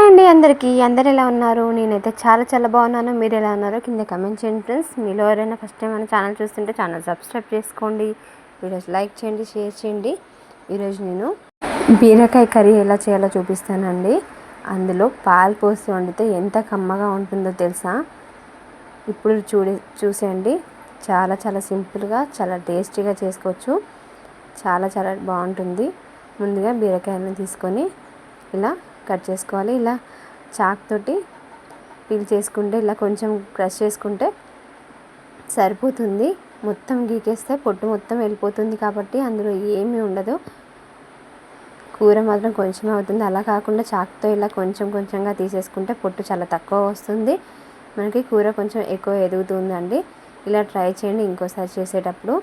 Hi అండి అందరికీ. అందరు ఎలా ఉన్నారు? నేనైతే చాలా చాలా బాగున్నాను. మీరు ఎలా ఉన్నారో కింద కమెంట్ చేయండి ఫ్రెండ్స్. మీలో ఎవరైనా ఫస్ట్ టైం మన ఛానల్ చూస్తుంటే ఛానల్ సబ్స్క్రైబ్ చేసుకోండి. వీడియోస్ లైక్ చేయండి షేర్ చేయండి. ఈరోజు నేను బీరకాయ కర్రీ ఎలా చేయాలో చూపిస్తానండి. అందులో పాలు పోసి వండితే ఎంత కమ్మగా ఉంటుందో తెలుసా? ఇప్పుడు చూడే చూసేయండి. చాలా చాలా సింపుల్గా చాలా టేస్టీగా చేసుకోవచ్చు. చాలా చాలా బాగుంటుంది. ముందుగా బీరకాయలను తీసుకొని ఇలా కట్ చేసుకోవాలి. ఇలా చాక్ తోటి పీల్ చేసుకుంటే ఇలా కొంచెం క్రష్ చేసుకుంటే సరిపోతుంది. మొత్తం గీకేస్తే పొట్టు మొత్తం వెళ్ళిపోతుంది కాబట్టి అందులో ఏమీ ఉండదు. కూర మాత్రం కొంచెం అవుతుంది. అలా కాకుండా చాక్తో ఇలా కొంచెం కొంచెంగా తీసేసుకుంటే పొట్టు చాలా తక్కువ వస్తుంది. మనకి కూర కొంచెం ఎక్కువ ఎదుగుతుందండి. ఇలా ట్రై చేయండి ఇంకోసారి చేసేటప్పుడు.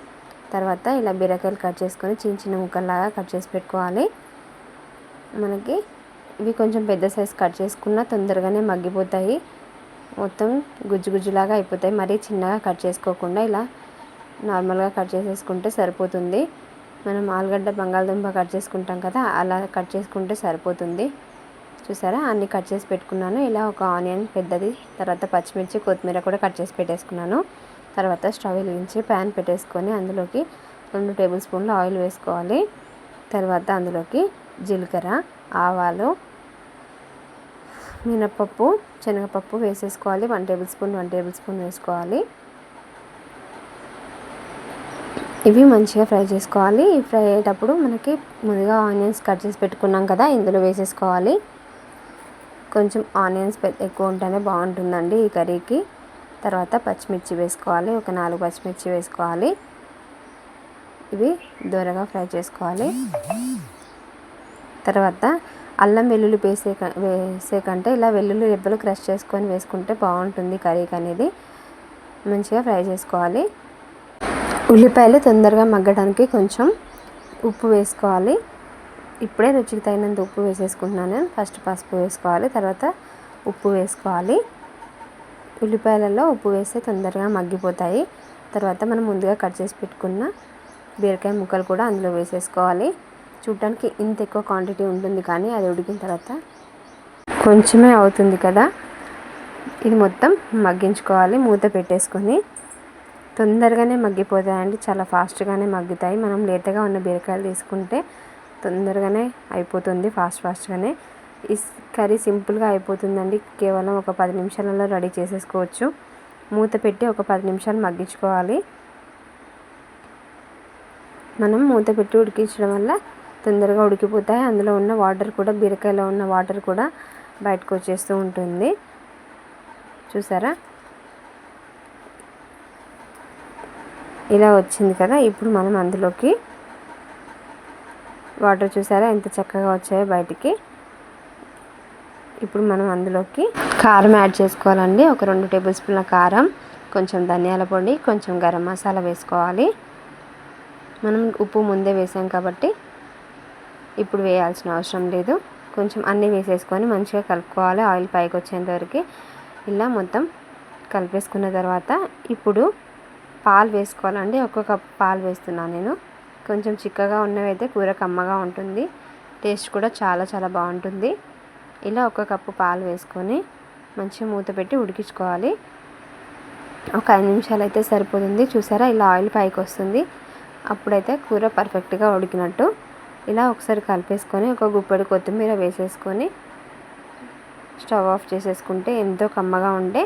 తర్వాత ఇలా బీరకాయలు కట్ చేసుకొని చిన్న చిన్న ముక్కల్లాగా కట్ చేసి పెట్టుకోవాలి. మనకి ఇవి కొంచెం పెద్ద సైజ్ కట్ చేసుకున్న తొందరగానే మగ్గిపోతాయి. మొత్తం గుజ్జు గుజ్జులాగా అయిపోతాయి. మరీ చిన్నగా కట్ చేసుకోకుండా ఇలా నార్మల్గా కట్ చేసేసుకుంటే సరిపోతుంది. మనం ఆలుగడ్డ బంగాళదుంప కట్ చేసుకుంటాం కదా అలా కట్ చేసుకుంటే సరిపోతుంది. చూసారా? అన్నీ కట్ చేసి పెట్టుకున్నాను. ఇలా ఒక ఆనియన్ పెద్దది తర్వాత పచ్చిమిర్చి కొత్తిమీర కూడా కట్ చేసి పెట్టేసుకున్నాను. తర్వాత స్టవ్ వెలిగించి ప్యాన్ పెట్టేసుకొని అందులోకి రెండు టేబుల్ స్పూన్లు ఆయిల్ వేసుకోవాలి. తర్వాత అందులోకి జీలకర్ర ఆవాలు మినప్పప్పు శనగపప్పు వేసేసుకోవాలి. One tablespoon one tablespoon వేసుకోవాలి. ఇవి మంచిగా ఫ్రై చేసుకోవాలి. ఫ్రై అయ్యేటప్పుడు మనకి ముందుగా ఆనియన్స్ కట్ చేసి పెట్టుకున్నాం కదా ఇందులో వేసేసుకోవాలి. కొంచెం ఆనియన్స్ ఎక్కువ ఉంటేనే బాగుంటుందండి ఈ కర్రీకి. తర్వాత పచ్చిమిర్చి వేసుకోవాలి. ఒక నాలుగు పచ్చిమిర్చి వేసుకోవాలి. ఇవి దూరగా ఫ్రై చేసుకోవాలి. తర్వాత అల్లం వెల్లుల్లి వేసే వేసే కంటే ఇలా వెల్లుల్లి రెబ్బలు క్రష్ చేసుకొని వేసుకుంటే బాగుంటుంది కర్రీకి అనేది. మంచిగా ఫ్రై చేసుకోవాలి. ఉల్లిపాయలు తొందరగా మగ్గడానికి కొంచెం ఉప్పు వేసుకోవాలి. ఇప్పుడే రుచికి తగినంత ఉప్పు వేసేసుకుంటున్నాను. ఫస్ట్ పసుపు వేసుకోవాలి తర్వాత ఉప్పు వేసుకోవాలి. ఉల్లిపాయలలో ఉప్పు వేస్తే తొందరగా మగ్గిపోతాయి. తర్వాత మనం ముందుగా కట్ చేసి పెట్టుకున్న బీరకాయ ముక్కలు కూడా అందులో వేసేసుకోవాలి. చూడటానికి ఇంత ఎక్కువ క్వాంటిటీ ఉంటుంది కానీ అది ఉడికిన తర్వాత కొంచెమే అవుతుంది కదా. ఇది మొత్తం మగ్గించుకోవాలి మూత పెట్టేసుకొని. తొందరగానే మగ్గిపోతాయండి చాలా ఫాస్ట్గానే మగ్గుతాయి. మనం లేతగా ఉన్న బీరకాయలు తీసుకుంటే తొందరగానే అయిపోతుంది ఫాస్ట్ ఫాస్ట్గానే ఈ కర్రీ సింపుల్గా అయిపోతుందండి కేవలం ఒక పది నిమిషాలలో రెడీ చేసేసుకోవచ్చు. మూత పెట్టి ఒక పది నిమిషాలు మగ్గించుకోవాలి. మనం మూత పెట్టి ఉడికించడం వల్ల తొందరగా ఉడికిపోతాయి. అందులో ఉన్న వాటర్ కూడా బీరకాయలో ఉన్న వాటర్ కూడా బయటకు వచ్చేస్తూ ఉంటుంది. చూసారా? ఇలా వచ్చింది కదా. ఇప్పుడు మనం అందులోకి వాటర్ చూసారా? ఎంత చక్కగా వచ్చాయో బయటికి. ఇప్పుడు మనం అందులోకి కారం యాడ్ చేసుకోవాలండి. ఒక రెండు టేబుల్ స్పూన్ల కారం కొంచెం ధనియాల పొడి కొంచెం గరం మసాలా వేసుకోవాలి. మనం ఉప్పు ముందే వేసాం కాబట్టి ఇప్పుడు వేయాల్సిన అవసరం లేదు. కొంచెం అన్నీ వేసేసుకొని మంచిగా కలుపుకోవాలి. ఆయిల్ పైకి వచ్చేంత వరకు ఇలా మొత్తం కలిపేసుకున్న తర్వాత ఇప్పుడు పాలు వేసుకోవాలండి. ఒక కప్ పాలు వేస్తున్నాను నేను. కొంచెం చిక్కగా ఉన్నవైతే కూర కమ్మగా ఉంటుంది. టేస్ట్ కూడా చాలా చాలా బాగుంటుంది. ఇలా ఒక కప్పు పాలు వేసుకొని మంచిగా మూత పెట్టి ఉడికించుకోవాలి. ఒక ఐదు నిమిషాలు అయితే సరిపోతుంది. చూసారా? ఇలా ఆయిల్ పైకి వస్తుంది. అప్పుడైతే కూర పర్ఫెక్ట్గా ఉడికినట్టు. ఇలా ఒకసారి కలిపేసుకొని ఒక గుప్పెడు కొత్తిమీర వేసేసుకొని స్టవ్ ఆఫ్ చేసేసుకుంటే ఎంతో కమ్మగా ఉండే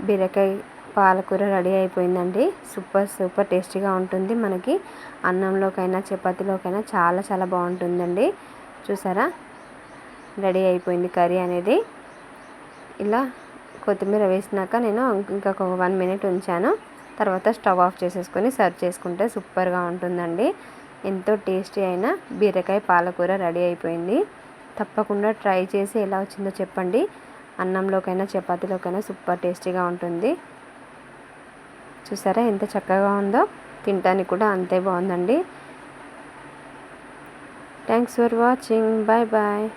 బీరకాయ పాలకూర రెడీ అయిపోయిందండి. సూపర్ సూపర్ టేస్టీగా ఉంటుంది మనకి. అన్నంలోకైనా చపాతీలోకైనా చాలా చాలా బాగుంటుందండి. చూసారా? రెడీ అయిపోయింది కర్రీ అనేది. ఇలా కొత్తిమీర వేసినాక నేను ఇంకొక వన్ మినిట్ ఉంచాను. తర్వాత స్టవ్ ఆఫ్ చేసేసుకొని సర్వ్ చేసుకుంటే సూపర్గా ఉంటుందండి. ఎంతో టేస్టీ అయిన బీరకాయ పాలకూర రెడీ అయిపోయింది. తప్పకుండా ట్రై చేసి ఎలా వచ్చిందో చెప్పండి. అన్నంలోకైనా చపాతీలోకైనా సూపర్ టేస్టీగా ఉంటుంది. చూసారా ఎంత చక్కగా ఉందో? తినడానికి కూడా అంతే బాగుందండి. Thanks for watching bye bye